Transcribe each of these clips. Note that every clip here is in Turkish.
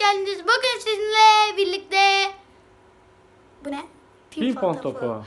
geldiniz. Bugün sizinle birlikte... Bu ne? Pimpon topu.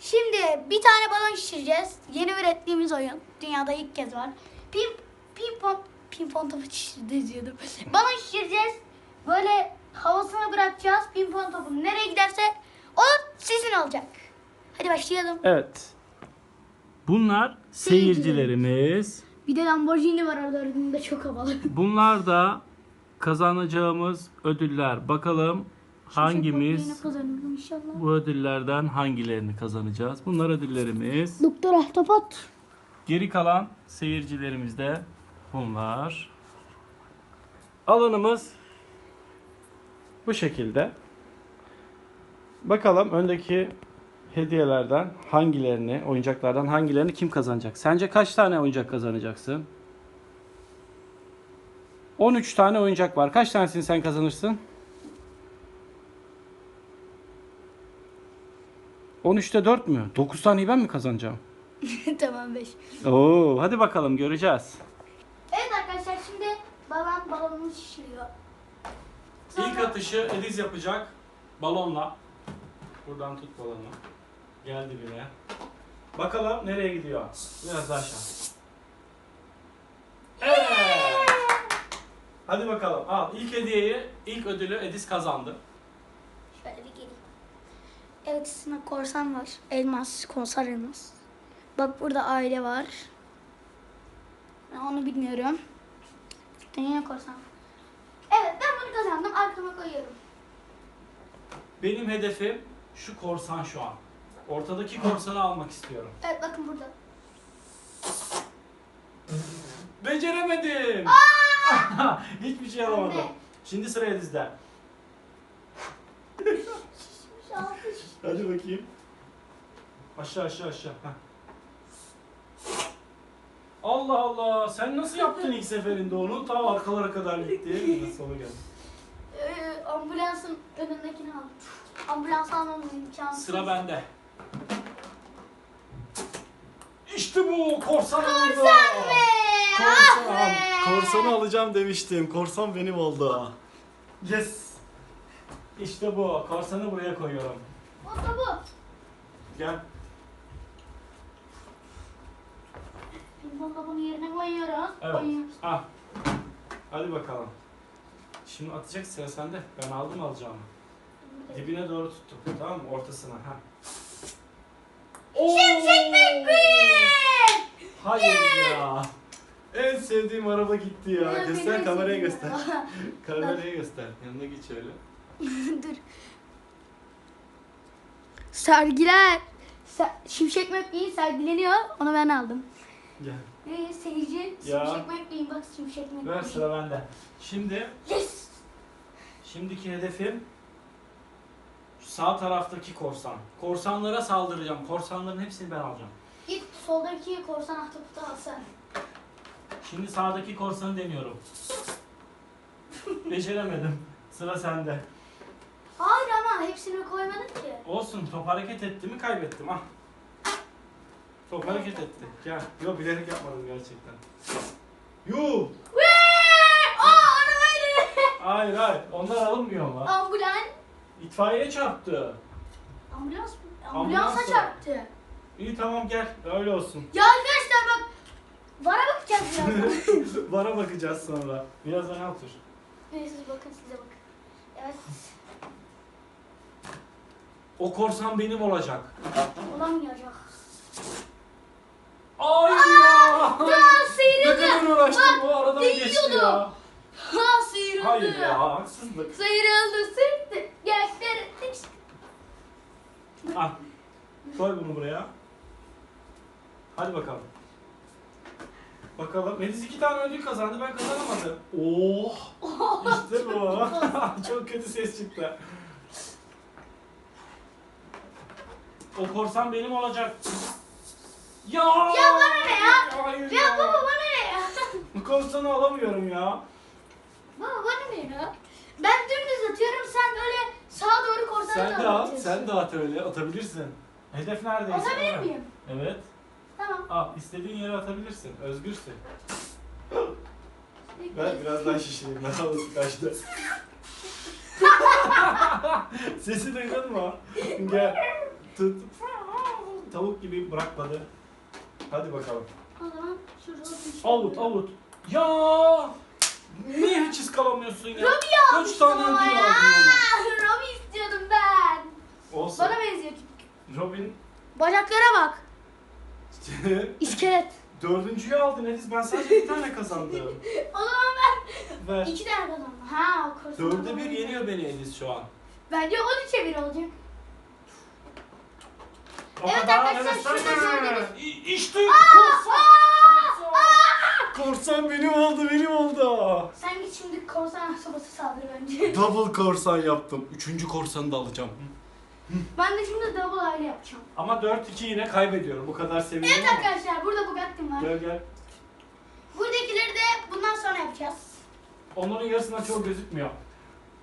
Şimdi bir tane balon şişireceğiz. Yeni ürettiğimiz oyun. Dünyada ilk kez var. Pim, pimpon, pimpon topu şişireceğiz diyordum. balon şişireceğiz. Böyle havasına bırakacağız. Pimpon topu nereye giderse o sizin olacak. Hadi başlayalım. Evet. Bunlar seyircilerimiz. Bir de Lamborghini var orada çok havalı. Bunlar da kazanacağımız ödüller. Bakalım hangimiz Yine kazanırım inşallah. bu ödüllerden hangilerini kazanacağız? Bunlar ödüllerimiz. Doktor Ahtapot. Geri kalan seyircilerimiz de bunlar. Alanımız bu şekilde. Bakalım öndeki hediyelerden hangilerini, oyuncaklardan hangilerini kim kazanacak? Sence kaç tane oyuncak kazanacaksın? 13 tane oyuncak var. Kaç tanesini sen kazanırsın? 13'te 4 mü? 9 taneyi ben mi kazanacağım? tamam 5. Oo, hadi bakalım göreceğiz. Evet arkadaşlar şimdi balon balonunu şişiriyor. İlk atışı Ediz yapacak balonla. Buradan tut balonu. Gel dibine. Bakalım nereye gidiyor? Biraz daha aşağı. Hadi bakalım. Al ilk hediyeyi, ilk ödülü Ediz kazandı. Şöyle bir geleyim. Evet içinde korsan var. Elmas, konsar elmas. Bak burada aile var. Ben onu bilmiyorum. Yine korsan. Evet ben bunu kazandım. Arkama koyuyorum. Benim hedefim şu korsan şu an. Ortadaki korsanı almak istiyorum. Evet bakın burada. Beceremedim. Hiçbir şey alamadım. Anne. Şimdi sıra Ediz'de. Şişmiş altı. Hadi bakayım. Aşağı aşağı aşağı. Heh. Allah Allah. Sen nasıl yaptın ilk seferinde onu? Ta arkalara kadar gitti. Sola geldi. Ee, ambulansın önündekini aldım. Ambulans almamız imkansız. Sıra bende. İşte bu korsan oldu. Korsan be! Ah Korsan. be! Korsanı alacağım demiştim. Korsan benim oldu. Yes. İşte bu. Korsanı buraya koyuyorum. O da bu. Gel. Pimpon topunu yerine koyuyoruz. Evet. Koyuyoruz. Ah. Hadi bakalım. Şimdi atacak sıra sende. Ben aldım alacağımı. Dibine doğru tuttum. Tamam mı? Ortasına. Ha. Şimşek McQueen! Hayır ya. En sevdiğim araba gitti ya. Ya, göster benim kameraya sevdiğim göster. kameraya göster. Yanına geç öyle. Dur. Sergiler. Se- Şimşek McQueen sergileniyor. Onu ben aldım. Gel. Ee, seyirci Ya. Şimşek McQueen bak Şimşek McQueen. Ver sıra bende. Şimdi Yes! şimdiki hedefim sağ taraftaki korsan. Korsanlara saldıracağım. Korsanların hepsini ben alacağım. Git soldaki korsan ahtapotu al sen. Şimdi sağdaki korsanı deniyorum. Beceremedim. Sıra sende. Hayır ama hepsini koymadık ki. Olsun top hareket etti mi kaybettim ah. Top hareket etti. Gel. Yok bilerek yapmadım gerçekten. Yuh. Wee! Aa böyle. Hayır hayır. Onlar alınmıyor ama. Ambulans. İtfaiye çarptı. Ambulans mı? Ambulans Ambulansa o. çarptı. İyi tamam gel. Öyle olsun. Ya arkadaşlar bak. Vara bakacağız birazdan. Bana bakacağız sonra. Biraz öne otur. Neyse siz bakın size bakın. Evet. O korsan benim olacak. Olamayacak. Ay ya. Ya Ne sıyrıldı. kadar uğraştım Bak, bu arada geçti değiyordu. ya. Ha sıyrıldı. Hayır ya haksızlık. Sıyrıldı sırtı. Gösterdik. Al. Koy bunu buraya. Hadi bakalım. Bakalım. Melis iki tane ödül kazandı. Ben kazanamadım. Oh. İşte bu. Çok kötü ses çıktı. O korsan benim olacak. Ya. Ya bana ne ya? Hayır Ya baba bana ne ya? Bu korsanı alamıyorum ya. Baba bana ne ya? Ben dümdüz atıyorum sen böyle sağa doğru korsanı Sen de at. Sen de at öyle. Atabilirsin. Hedef neredeyse. Atabilir miyim? Evet. Tamam. Al. istediğin yere atabilirsin. Özgürsün. Ben biraz daha şişireyim. Ben havası kaçtı. Sesi duydun mu? Gel. Tut. Tavuk gibi bırakmadı. Hadi bakalım. O zaman şurada bir şey Avut avut. Ya! Niye hiç ıskalamıyorsun ya? Robi Kaç almıştım tane ödül aldın ona? Robi istiyordum ben. Olsun. Bana benziyor çünkü. Robin Bacaklara bak. İskelet. dördüncüyü aldın Ediz. Ben sadece bir tane kazandım. O zaman ben Ver. iki tane kazandım. Ha o korsan. Dörde bir yeniyor beni Ediz şu an. Bence 13'e 1 olacak. O Evet arkadaşlar, hevesleme. şurada gördünüz. İ- İşte korsan. Korsan benim oldu benim oldu. Sen git şimdi korsan sobası saldır bence. Double korsan yaptım. Üçüncü korsanı da alacağım. Ben de şimdi double aile yapacağım. Ama 4-2 yine kaybediyorum. Bu kadar sevindim Evet ama. arkadaşlar burada Bugatti'm var. Gel gel. Buradakileri de bundan sonra yapacağız. Onların yarısından çok gözükmüyor.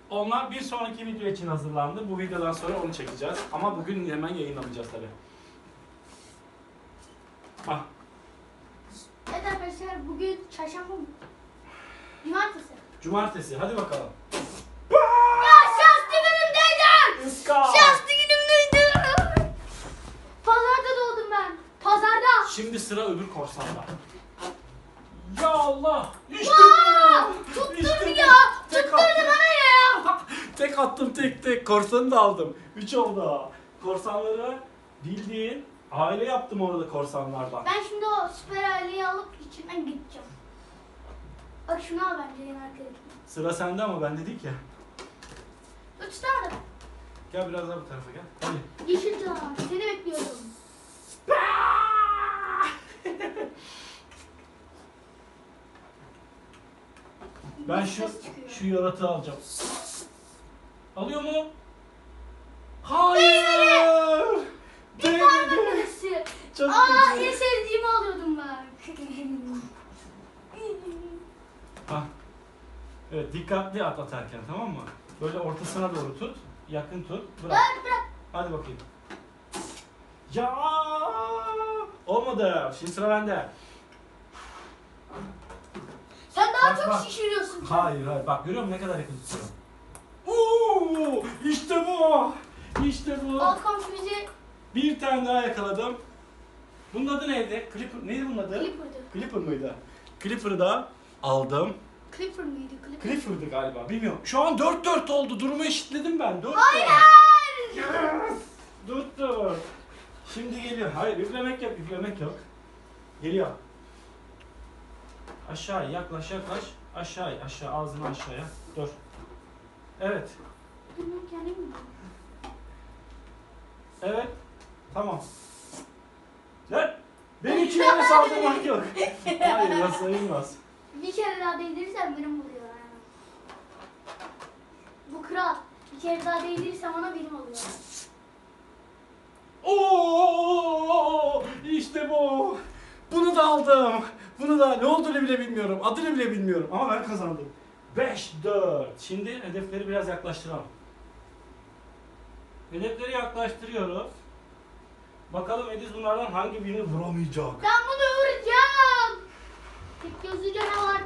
Onlar bir sonraki video için hazırlandı. Bu videodan sonra onu çekeceğiz. Ama bugün hemen yayınlamayacağız tabi. Ah, Evet arkadaşlar bugün çarşamba mı? Cumartesi. cumartesi. Hadi bakalım. Sıra öbür korsanda. Ya Allah! İşte Aa, bu! bu! ya. Tek Tutturdu attım. bana ya. tek attım tek tek. Korsanı da aldım. Üç oldu. Korsanları bildiğin aile yaptım orada korsanlardan. Ben şimdi o süper aileyi alıp içinden gideceğim. Bak şunu al bence arkadaşım. Sıra sende ama ben dedik ya. Üç tane. Gel biraz daha bu tarafa gel. Hadi. Yeşil canavar. Seni bekliyorum. Ben şu şu yaratığı alacağım. Alıyor mu? Hayır! Bir Değmedi. tanesi. Çok Aa kötü. en sevdiğimi alıyordum ben. Ah. Evet dikkatli at atarken tamam mı? Böyle ortasına doğru tut. Yakın tut. Bırak. Bırak bırak. Hadi bakayım. Ya! Olmadı. Şimdi sıra bende. Sen daha Bak, çok bak. şişiriyorsun. Hayır hayır. Bak görüyor musun ne kadar yakın tutuyorum. Oo! İşte bu. İşte bu. Al komşu bizi Bir tane daha yakaladım. Bunun adı neydi? Clipper. Neydi bunun adı? Clipper'dı. Clipper mıydı? Clipper'ı da aldım. Clipper mıydı? Clipper. Clifford'dı galiba. Bilmiyorum. Şu an 4-4 oldu. Durumu eşitledim ben. 4 Hayır. Yes! Tuttu. Şimdi geliyor. Hayır üflemek yok. Üflemek yok. Geliyor. Aşağı yaklaş yaklaş. Aşağı aşağı ağzını aşağıya. Dur. Evet. Evet. Tamam. Lan! Beni iki yere saldırmak yok. Hayır o sayılmaz. Bir kere daha değdirirsen benim oluyor yani. Bu kral. Bir kere daha değdirirsen ona benim oluyor. Oo! İşte bu. Bunu da aldım. Bunu da ne olduğunu bile bilmiyorum. Adını bile bilmiyorum ama ben kazandım. 5-4. Şimdi hedefleri biraz yaklaştıralım. Hedefleri yaklaştırıyoruz. Bakalım Ediz bunlardan hangi birini vuramayacak. Ben bunu vuracağım. Tek gözlü canavar.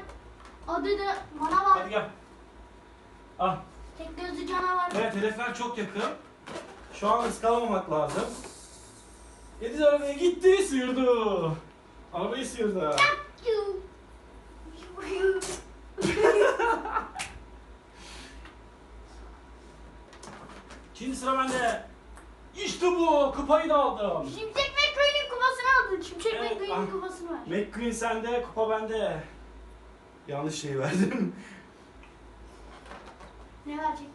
Adı da Manavar. Hadi gel. Ah. Tek gözlü canavar. Evet hedefler çok yakın. Şu an ıskalamamak lazım. Ediz arabaya gitti, sıyırdı. Arabayı sıyırdı. Şimdi sıra bende. İşte bu. Kupayı da aldım. Şimşek McQueen'in kupasını aldın. Şimşek Evet, McQueen'in ah. kupasını ver. McQueen sende, kupa bende. Yanlış şey verdim. Ne verecek?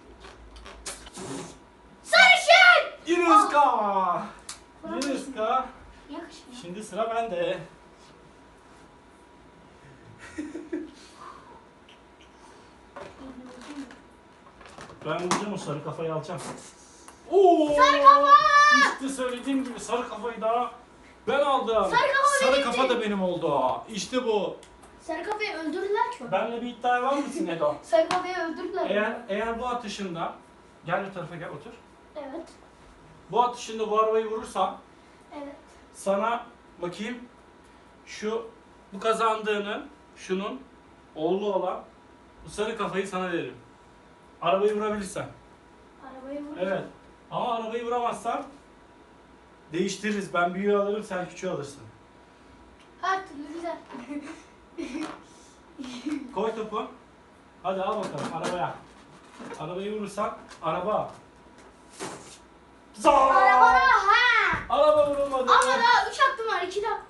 Sarışın! Yine ıska. Bana Yine ıska. Yakışmıyor. Şimdi sıra bende. Ben vuracağım o sarı kafayı alacağım. Oo! Sarı kafa! İşte söylediğim gibi sarı kafayı da ben aldım. Sarı kafa Sarı kafa da benim oldu. İşte bu. Sarı kafayı öldürdüler ki. Benle bir iddia var mısın Edo? Sarı kafayı öldürdüler. Eğer eğer bu atışında gel bu tarafa gel otur. Evet. Bu atışında bu arabayı vurursam Evet. sana bakayım şu bu kazandığının şunun oğlu olan bu sarı kafayı sana veririm. Arabayı vurabilirsen. Arabayı vur. Evet. Ama arabayı vuramazsan değiştiririz. Ben büyüğü alırım, sen küçüğü alırsın. Her türlü güzel. Koy topu. Hadi al bakalım arabaya. Arabayı vurursan araba. Zaa! Araba ha. Araba vurulmadı. Ama daha 3 hakkım var. 2 daha.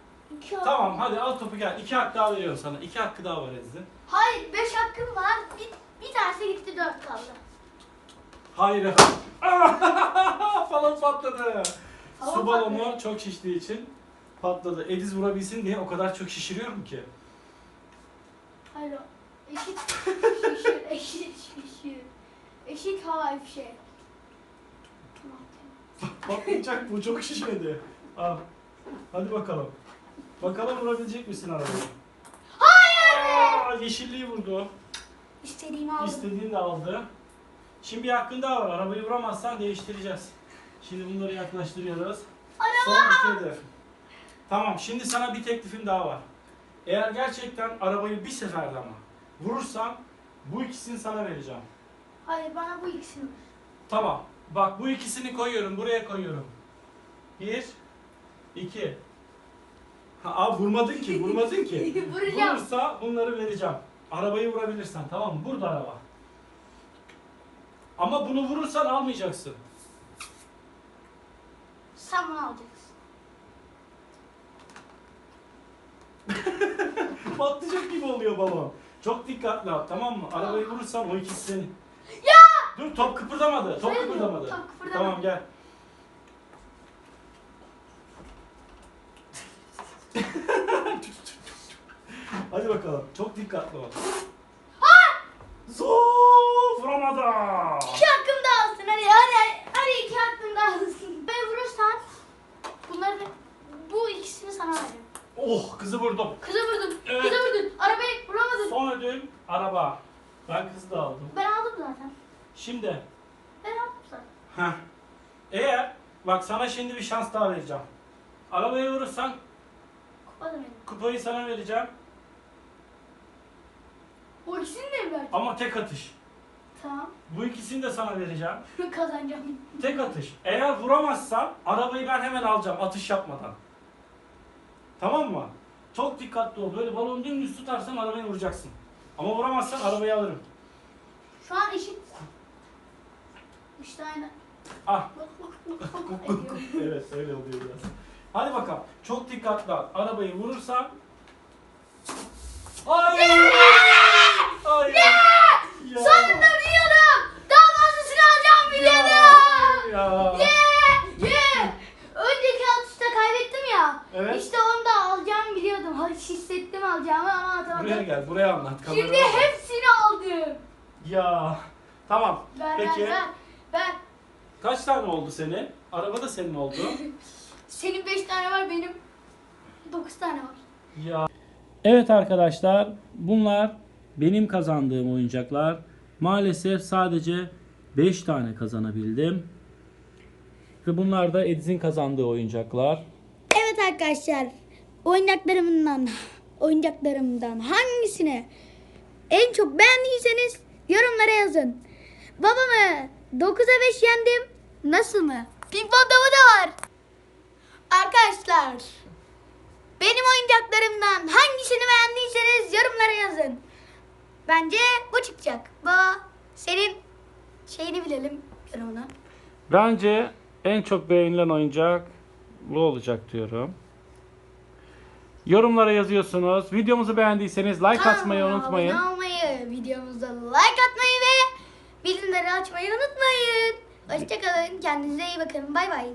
İki hakkım. Tamam hadi al topu gel. İki hak daha veriyorum sana. İki hakkı daha var Ediz'in. Hayır 5 hakkım var. Bir, bir tanesi gitti 4 kaldı. Hayır. Balon patladı. Balon Su balonu patladı. çok şiştiği için patladı. Ediz vurabilsin diye o kadar çok şişiriyorum ki. Hayır. Eşit şişir. Eşit şişir. Eşit havai fişek. Patlayacak bu çok şişmedi. Al. Hadi bakalım. Bakalım vurabilecek misin arabayı? Hayır! yeşilliği vurdu. İstediğimi aldım. İstediğini de aldı. Şimdi bir hakkın daha var. Arabayı vuramazsan değiştireceğiz. Şimdi bunları yaklaştırıyoruz. Son iki hedef. Tamam şimdi sana bir teklifim daha var. Eğer gerçekten arabayı bir seferde ama vurursan bu ikisini sana vereceğim. Hayır bana bu ikisini. Tamam. Bak bu ikisini koyuyorum. Buraya koyuyorum. Bir, iki. Ha, abi vurmadın ki. Vurmadın ki. Vuracağım. Vurursa bunları vereceğim. Arabayı vurabilirsen. Tamam mı? Burada araba. Ama bunu vurursan almayacaksın. Sen bunu alacaksın. Patlayacak gibi oluyor balon. Çok dikkatli ol tamam mı? Arabayı vurursan o ikisi senin. Ya! Dur top kıpırdamadı. Top Sayılmıyor. kıpırdamadı. Top kıpırdamadı. Tamam gel. Hadi bakalım. Çok dikkatli ol. Zor vuramadı. İki hakkım daha olsun. Hadi hadi. Hadi iki hakkım daha olsun. Ben vurursan bunları bu ikisini sana veririm. Oh kızı vurdum. Kızı vurdum. Evet. Kızı vurdun. Arabayı vuramadın. Son ödül araba. Ben kızı da aldım. Ben aldım zaten. Şimdi Ben aldım zaten. Heh. Eğer bak sana şimdi bir şans daha vereceğim. Arabayı vurursan Kupa da benim. kupayı sana vereceğim O ikisini de mi verdin? ama tek atış. Tamam. Bu ikisini de sana vereceğim. Kazanacağım. Tek atış. Eğer vuramazsan arabayı ben hemen alacağım atış yapmadan. Tamam mı? Çok dikkatli ol. Böyle balonu dümdüz tutarsan arabayı vuracaksın. Ama vuramazsan arabayı alırım. Şu an eşit. İşte aynı. Ah. Evet öyle oluyor biraz. Hadi bakalım. Çok dikkatli ol. Arabayı vurursan... Hayır! Hayır! Ya! Sonunda biliyordum. Daha fazlasını alacağım biliyordum. Ya! Yeah! Yeah! Önceki atışta kaybettim ya. Evet. İşte onu da alacağımı biliyordum. Hadi hissettim alacağımı ama Buraya atamadım. gel, buraya anlat. Şimdi kameraya bak. hepsini aldım. Ya. Tamam. Ver Peki. ver ver. Ver. Kaç tane oldu senin? Araba da senin oldu. Senin 5 tane var benim 9 tane var. Ya. Evet arkadaşlar, bunlar benim kazandığım oyuncaklar. Maalesef sadece 5 tane kazanabildim. Ve bunlar da Ediz'in kazandığı oyuncaklar. Evet arkadaşlar. Oyuncaklarımdan oyuncaklarımdan hangisini en çok beğendiyseniz yorumlara yazın. Babamı 9'a 5 yendim. Nasıl mı? Pimpon topu da var. Arkadaşlar benim oyuncaklarımdan hangisini beğendiyseniz yorumlara yazın. Bence bu çıkacak. Baba senin şeyini bilelim yorumunu. Bence en çok beğenilen oyuncak bu olacak diyorum. Yorumlara yazıyorsunuz. Videomuzu beğendiyseniz like atmayı Kanalıma unutmayın. Abone olmayı, videomuza like atmayı ve bildirimleri açmayı unutmayın. Hoşçakalın. Kendinize iyi bakın. Bay bay.